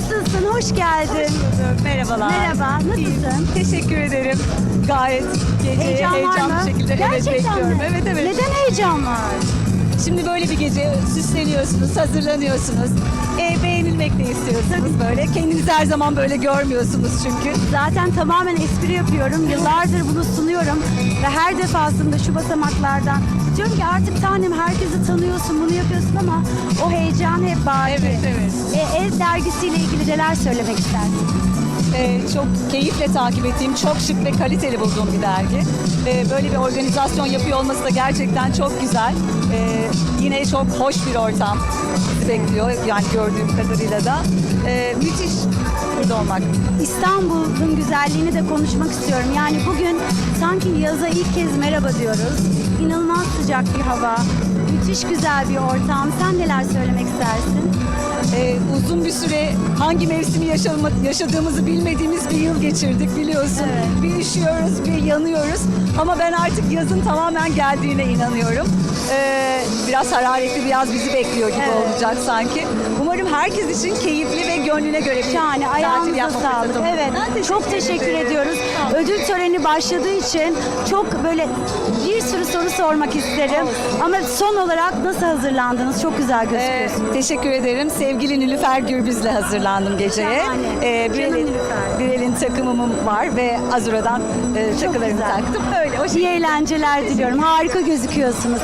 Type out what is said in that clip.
hoş geldin. Merhabalar. Merhaba, nasılsın? Teşekkür ederim. Gayet geceye Heyecan heyecanlı mı? şekilde evet, Gerçekten bekliyorum. mi? Evet evet. Neden heyecan var? Şimdi böyle bir gece süsleniyorsunuz, hazırlanıyorsunuz. E, beğenilmek de istiyorsunuz böyle. Kendinizi her zaman böyle görmüyorsunuz çünkü. Zaten tamamen espri yapıyorum. Yıllardır bunu sunuyorum. Ve her defasında şu basamaklardan diyorum ki artık tanem herkesi tanıyorsun, bunu yapıyorsun ama o heyecan hep var. Evet, evet. Dergisiyle ilgili neler söylemek istersin? Ee, çok keyifle takip ettiğim, çok şık ve kaliteli bulduğum bir dergi. Ee, böyle bir organizasyon yapıyor olması da gerçekten çok güzel. Ee, yine çok hoş bir ortam bizi bekliyor. Yani gördüğüm kadarıyla da. Ee, müthiş burada olmak. İstanbul'un güzelliğini de konuşmak istiyorum. Yani bugün sanki yaza ilk kez merhaba diyoruz. İnanılmaz sıcak bir hava. Müthiş güzel bir ortam. Sen neler söylemek istersin? Uzun bir süre hangi mevsimi yaşadığımızı bilmediğimiz bir yıl geçirdik biliyorsun. Evet. Bir üşüyoruz, bir yanıyoruz. Ama ben artık yazın tamamen geldiğine inanıyorum. Ee, biraz hararetli bir yaz bizi bekliyor gibi Evet. olacak sanki. Umarım herkes için keyifli ve gönlüne göre bir Yani tatil ayağınıza yapma sağlık. fırsatı. Evet. Çok teşekkür ediyoruz. Ödül töreni başladığı için çok böyle bir sürü soru sormak isterim. Ama son olarak nasıl hazırlandınız? Çok güzel Ee, gözüküyorsunuz. teşekkür ederim. Sevgili Nilüfer Gürbüz'le hazırlandım geceye. Şahane. Ee, Canım Birel'in, Nilüfer. Birel'in takımım var ve Azura'dan e, takılarımı güzel. taktım. Öyle o İyi eğlenceler diliyorum. Harika gözüküyorsunuz.